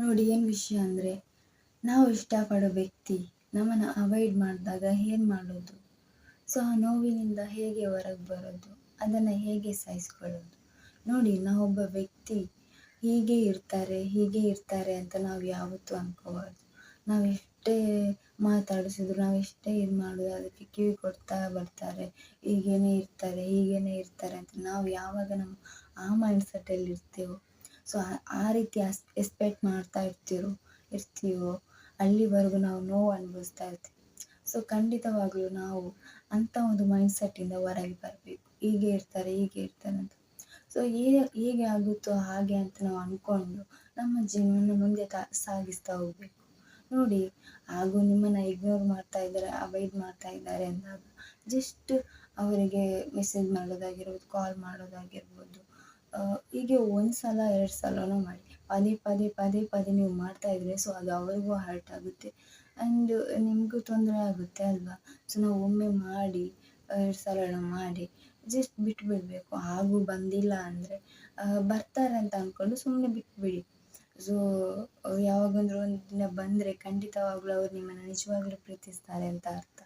ನೋಡಿ, ಏನು ವಿಷಯ ಅಂದರೆ, ನಾವು ಇಷ್ಟಪಡೋ ವ್ಯಕ್ತಿ ನಮ್ಮನ್ನು ಅವಾಯ್ಡ್ ಮಾಡಿದಾಗ ಏನು ಮಾಡೋದು? ಸೊ ಆ ನೋವಿನಿಂದ ಹೇಗೆ ಹೊರಗೆ ಬರೋದು? ಅದನ್ನು ಹೇಗೆ ಸಹಿಸ್ಕೊಳ್ಳೋದು? ನೋಡಿ, ನಾವೊಬ್ಬ ವ್ಯಕ್ತಿ ಹೀಗೆ ಇರ್ತಾರೆ ಹೀಗೆ ಇರ್ತಾರೆ ಅಂತ ನಾವು ಯಾವತ್ತೂ ಅನ್ಕೋಬಾರ್ದು. ನಾವು ಎಷ್ಟೇ ಮಾತಾಡಿಸಿದ್ರು, ನಾವು ಎಷ್ಟೇ ಇದು ಮಾಡೋದು ಅದಕ್ಕೆ ಕಿವಿ ಕೊಡ್ತಾ ಬರ್ತಾರೆ. ಹೀಗೇನೆ ಇರ್ತಾರೆ ಹೀಗೇನೆ ಇರ್ತಾರೆ ಅಂತ ನಾವು ಯಾವಾಗ ನಮ್ಮ ಆ ಮೈಂಡ್ ಸೆಟ್ಟಲ್ಲಿ ಇರ್ತೀವೋ ಸೊ ಆ ರೀತಿ ಅಸ್ ಎಕ್ಸ್ಪೆಕ್ಟ್ ಮಾಡ್ತಾ ಇರ್ತೀರೋ, ಇರ್ತೀವೋ, ಅಲ್ಲಿವರೆಗೂ ನಾವು ನೋವು ಅನುಭವಿಸ್ತಾ ಇರ್ತೀವಿ. ಸೊ ಖಂಡಿತವಾಗಲೂ ನಾವು ಅಂಥ ಒಂದು ಮೈಂಡ್ ಸೆಟ್ಟಿಂದ ಹೊರಗೆ ಬರಬೇಕು. ಹೀಗೆ ಇರ್ತಾರೆ ಹೀಗೆ ಇರ್ತಾರೆ ಅಂತ. ಸೊ ಹೇಗೆ ಆಗುತ್ತೋ, ಹಾಗೆ ಅಂತ ನಾವು ಅಂದ್ಕೊಂಡು ನಮ್ಮ ಜೀವನ ಮುಂದೆ ಸಾಗಿಸ್ತಾ ಹೋಗ್ಬೇಕು. ನೋಡಿ, ಹಾಗೂ ನಿಮ್ಮನ್ನು ಇಗ್ನೋರ್ ಮಾಡ್ತಾ ಇದ್ದಾರೆ ಅವಾಯ್ಡ್ ಮಾಡ್ತಾ ಇದ್ದಾರೆ ಅಂದಾಗ ಜಸ್ಟ್ ಅವರಿಗೆ ಮೆಸೇಜ್ ಮಾಡೋದಾಗಿರ್ಬೋದು ಕಾಲ್ ಮಾಡೋದಾಗಿರ್ಬೋದು ಹೀಗೆ ಒಂದು ಸಲ, ಎರಡು ಸಲನೂ ಮಾಡಿ ಪದೇ ಪದೇ ಪದೇ ಪದೇ ನೀವು ಮಾಡ್ತಾ ಇದ್ರೆ ಸೊ ಅದು ಅವ್ರಿಗೂ ಹರ್ಟ್ ಆಗುತ್ತೆ. ಆ್ಯಂಡ್ ನಿಮಗೂ ತೊಂದರೆ ಆಗುತ್ತೆ ಅಲ್ವಾ? ಸೊ ನಾವು ಒಮ್ಮೆ ಮಾಡಿ, ಎರಡು ಸಲ ಮಾಡಿ ಜಸ್ಟ್ ಬಿಟ್ಟುಬಿಡ್ಬೇಕು ಹಾಗೂ ಬಂದಿಲ್ಲ ಅಂದರೆ ಬರ್ತಾರೆ ಅಂತ ಅಂದ್ಕೊಂಡು ಸುಮ್ಮನೆ ಬಿಟ್ಬಿಡಿ. ಸೊ ಯಾವಾಗಂದ್ರೂ ಒಂದು ದಿನ ಬಂದರೆ ಖಂಡಿತವಾಗ್ಲೂ ಅವ್ರು ನಿಮ್ಮನ್ನು ನಿಜವಾಗ್ಲೂ ಪ್ರೀತಿಸ್ತಾರೆ ಅಂತ ಅರ್ಥ.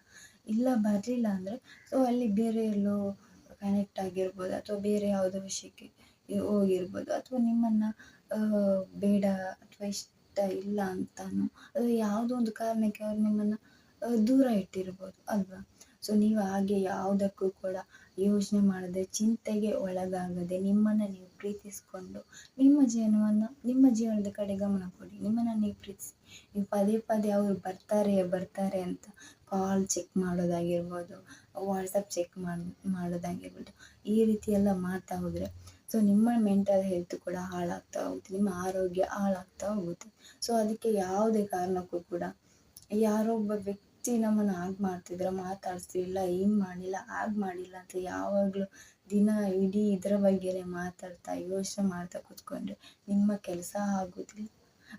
ಇಲ್ಲ, ಬರಲಿಲ್ಲ ಅಂದರೆ ಸೊ ಅಲ್ಲಿ ಬೇರೆ ಎಲ್ಲೋ ಕನೆಕ್ಟ್ ಆಗಿರ್ಬೋದು, ಅಥವಾ ಬೇರೆ ಯಾವುದೋ ವಿಷಯಕ್ಕೆ. ಹೋಗಿರ್ಬೋದು. ಅಥವಾ ನಿಮ್ಮನ್ನು ಬೇಡ ಅಥವಾ ಇಷ್ಟ ಇಲ್ಲ ಅಂತಾನು ಅದು ಯಾವುದೋ ಒಂದು ಕಾರಣಕ್ಕೆ ಅವ್ರು ನಿಮ್ಮನ್ನು ದೂರ ಇಟ್ಟಿರ್ಬೋದು ಅಲ್ವಾ? ಸೊ ನೀವು ಹಾಗೆ ಯಾವುದಕ್ಕೂ ಕೂಡ ಯೋಚನೆ ಮಾಡದೆ, ಚಿಂತೆಗೆ ಒಳಗಾಗದೆ, ನಿಮ್ಮನ್ನು ನೀವು ಪ್ರೀತಿಸಿಕೊಂಡು, ನಿಮ್ಮ ಜೀವನವನ್ನು, ನಿಮ್ಮ ಜೀವನದ ಕಡೆ ಗಮನ ಕೊಡಿ. ನಿಮ್ಮನ್ನು ನೀವು ಪ್ರೀತಿಸಿ. ನೀವು ಪದೇ ಪದೇ ಅವರು ಬರ್ತಾರೆ ಬರ್ತಾರೆ ಅಂತ ಕಾಲ್ ಚೆಕ್ ಮಾಡೋದಾಗಿರ್ಬೋದು ವಾಟ್ಸಪ್ ಚೆಕ್ ಮಾಡಿ, ಮಾಡೋದಾಗಿರ್ಬೋದು, ಈ ರೀತಿ ಎಲ್ಲ ಮಾಡ್ತಾ ಹೋದರೆ ಸೊ ನಿಮ್ಮ ಮೆಂಟಲ್ ಹೆಲ್ತ್ ಕೂಡ ಹಾಳಾಗ್ತಾ ಹೋಗುತ್ತೆ. ನಿಮ್ಮ ಆರೋಗ್ಯ ಹಾಳಾಗ್ತಾ ಹೋಗುತ್ತೆ. ಸೊ ಅದಕ್ಕೆ ಯಾವುದೇ ಕಾರಣಕ್ಕೂ ಕೂಡ ಯಾರೋ ಒಬ್ಬ ವ್ಯಕ್ತಿ ನಮ್ಮನ್ನು ಹಾಗೆ ಮಾಡ್ತಿದ್ರೆ ಮಾತಾಡ್ತಿಲ್ಲ ಏನು ಮಾಡಿಲ್ಲ, ಹಾಗೆ ಮಾಡಿಲ್ಲ ಅಂತ ಯಾವಾಗಲೂ ದಿನ ಇಡೀ ಇದರ ಬಗ್ಗೆನೇ ಮಾತಾಡ್ತಾ, ಯೋಚನೆ ಮಾಡ್ತಾ ಕೂತ್ಕೊಂಡ್ರೆ ನಿಮ್ಮ ಕೆಲಸ ಆಗೋದಿಲ್ಲ.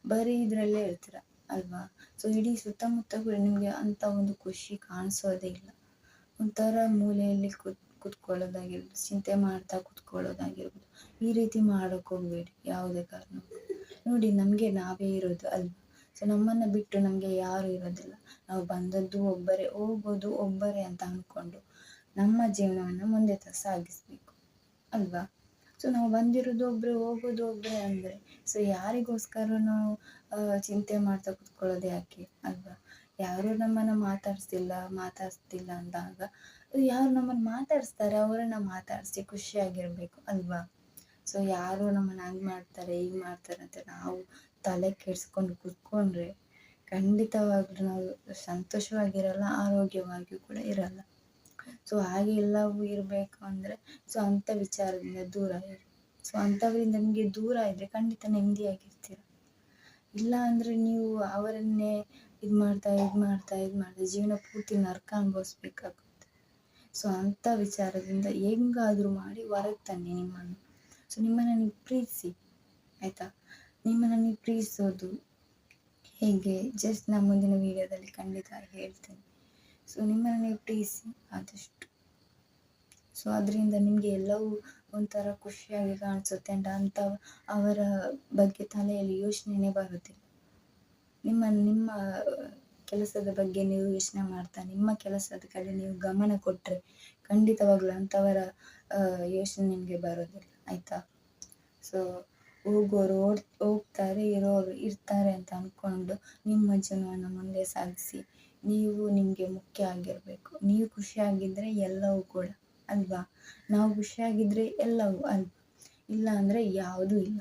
ಬರೀ ಇದರಲ್ಲೇ ಇರ್ತೀರ ಅಲ್ವಾ? ಸೊ ಇಡೀ ಸುತ್ತಮುತ್ತ ಕೂಡ ನಿಮಗೆ ಅಂಥ ಒಂದು ಖುಷಿ ಕಾಣಿಸೋದೇ ಇಲ್ಲ. ಒಂಥರ ಮೂಲೆಯಲ್ಲಿ ಕೂತ್, ಕೂತ್ಕೊಳ್ಳೋದಾಗಿರ್ಬೋದು, ಚಿಂತೆ ಮಾಡ್ತಾ ಕುತ್ಕೊಳ್ಳೋದಾಗಿರ್ಬೋದು. ಈ ರೀತಿ ಮಾಡೋಕ್ಕೆ ಹೋಗಬೇಡಿ, ಯಾವುದೇ ಕಾರಣಕ್ಕೂ ನೋಡಿ, ನಮಗೆ ನಾವೇ ಇರೋದು ಅಲ್ವಾ? ಸೊ ನಮ್ಮನ್ನು ಬಿಟ್ಟು ನಮಗೆ ಯಾರು ಇರೋದಿಲ್ಲ. ನಾವು ಬಂದದ್ದು ಒಬ್ಬರೇ, ಹೋಗೋದು ಒಬ್ಬರೇ ಅಂತ ಅಂದ್ಕೊಂಡು ನಮ್ಮ ಜೀವನವನ್ನು ಮುಂದೆ ಸಾಗಿಸಬೇಕು. ಅಲ್ವಾ? ಸೊ ನಾವು ಬಂದಿರೋದು ಒಬ್ಬರೇ ಹೋಗೋದು ಒಬ್ಬರೇ ಅಂದರೆ ಸೊ ಯಾರಿಗೋಸ್ಕರ ನಾವು ಚಿಂತೆ ಮಾಡ್ತಾ ಕೂತ್ಕೊಳ್ಳೋದು ಯಾಕೆ? ಅಲ್ವಾ? ಯಾರು ನಮ್ಮನ್ನು ಮಾತಾಡಿಸ್ತಿಲ್ಲ ಮಾತಾಡಿಸ್ತಿಲ್ಲ ಅಂದಾಗ ಯಾರು ನಮ್ಮನ್ನು ಮಾತಾಡಿಸ್ತಾರೆ, ಅವರನ್ನ ಮಾತಾಡಿಸಿ ಖುಷಿಯಾಗಿರಬೇಕು ಅಲ್ವಾ? ಸೊ ಯಾರು ನಮ್ಮನ್ನು ಹಂಗೆ ಮಾಡ್ತಾರೆ, ಹೀಗೆ ಮಾಡ್ತಾರೆ ಅಂತ ನಾವು ತಲೆ ಕೆಡಿಸ್ಕೊಂಡು ಕೂತ್ಕೊಂಡ್ರೆ ಖಂಡಿತವಾಗ್ಲೂ ನಾವು ಸಂತೋಷವಾಗಿರಲ್ಲ, ಆರೋಗ್ಯವಾಗಿಯೂ ಕೂಡ ಇರಲ್ಲ. ಸೊ ಹಾಗೆ ಎಲ್ಲವೂ ಇರಬೇಕು ಅಂದರೆ ಸೊ ಅಂಥ ವಿಚಾರದಿಂದ ದೂರ ಇರಿ. ಸೊ ಅಂಥವರಿಂದ ನಿಮಗೆ ದೂರ ಇದ್ದರೆ ಖಂಡಿತ ನೆಮ್ಮದಿಯಾಗಿರ್ತೀರ. ಇಲ್ಲ ಅಂದರೆ ನೀವು ಅವರನ್ನೇ ಇದು ಮಾಡ್ತಾ ಇದು ಮಾಡ್ತಾ ಇದು ಮಾಡ್ತಾ ಜೀವನ ಪೂರ್ತಿ ನರ್ಕ ಅನುಭವಿಸ್ಬೇಕಾಗುತ್ತೆ. ಸೊ ಅಂಥ ವಿಚಾರದಿಂದ ಹೆಂಗಾದರೂ ಮಾಡಿ ಹೊರಗೆ ತನ್ನಿ ನಿಮ್ಮನ್ನು. ಸೊ ನಿಮ್ಮನ್ನು ನೀವು ಪ್ರೀತಿಸಿ, ಆಯಿತಾ? ನಿಮ್ಮನ್ನು ನೀವು ಪ್ರೀತಿಸೋದು ಹೇಗೆ? ಜಸ್ಟ್ ನಾನು ಮುಂದಿನ ವೀಡಿಯೋದಲ್ಲಿ ಖಂಡಿತ ಹೇಳ್ತೀನಿ. ಸೊ ನಿಮ್ಮನ್ನು ನೀವು ಪ್ರೀತಿಸಿ ಆದಷ್ಟು ಸೊ ಅದರಿಂದ ನಿಮಗೆ ಎಲ್ಲವೂ ಒಂಥರ ಖುಷಿಯಾಗಿ ಕಾಣಿಸುತ್ತೆ ಅಂಡ್ ಅಂಥ ಅವರ ಬಗ್ಗೆ ತಲೆಯಲ್ಲಿ ಯೋಚನೆನೇ ಬರುತ್ತಿಲ್ಲ ನಿಮ್ಮ ನಿಮ್ಮ ಕೆಲಸದ ಬಗ್ಗೆ ನೀವು ಯೋಚನೆ ಮಾಡ್ತಾ, ನಿಮ್ಮ ಕೆಲಸದ ಕಡೆ ನೀವು ಗಮನ ಕೊಟ್ಟರೆ ಖಂಡಿತವಾಗ್ಲೂ ಅಂಥವರ ಯೋಚನೆ ನಿಮಗೆ ಬರೋದಿಲ್ಲ, ಆಯಿತಾ? ಸೊ ಹೋಗೋರು ಓಡ್, ಹೋಗ್ತಾರೆ, ಇರೋರು ಇರ್ತಾರೆ ಅಂತ ಅಂದ್ಕೊಂಡು ನಿಮ್ಮ ಜೀವನವನ್ನು ಮುಂದೆ ಸಾಗಿಸಿ, ನೀವು ನಿಮಗೆ ಮುಖ್ಯ ಆಗಿರಬೇಕು. ನೀವು ಖುಷಿಯಾಗಿದ್ದರೆ ಎಲ್ಲವೂ ಕೂಡ. ಅಲ್ವಾ? ನಾವು ಖುಷಿಯಾಗಿದ್ದರೆ ಎಲ್ಲವೂ ಅಲ್ವಾ? ಇಲ್ಲ ಅಂದರೆ ಯಾವುದೂ ಇಲ್ಲ.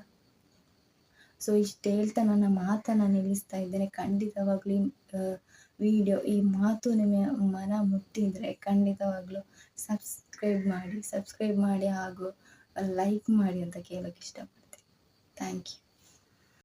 ಸೊ ಇಷ್ಟು ಹೇಳ್ತಾ ನನ್ನ ಮಾತನ್ನು ನಿಲ್ಲಿಸ್ತಾ ಇದ್ದೇನೆ. ಖಂಡಿತವಾಗ್ಲೂ ವಿಡಿಯೋ ಈ ಮಾತು ನಿಮ್ಮ ಮನ ಮುಟ್ಟಿದರೆ ಖಂಡಿತವಾಗ್ಲೂ ಸಬ್ಸ್ಕ್ರೈಬ್ ಮಾಡಿ ಸಬ್ಸ್ಕ್ರೈಬ್ ಮಾಡಿ ಹಾಗೂ ಲೈಕ್ ಮಾಡಿ ಅಂತ ಕೇಳೋಕ್ಕೆ ಇಷ್ಟಪಡ್ತೀನಿ. Thank you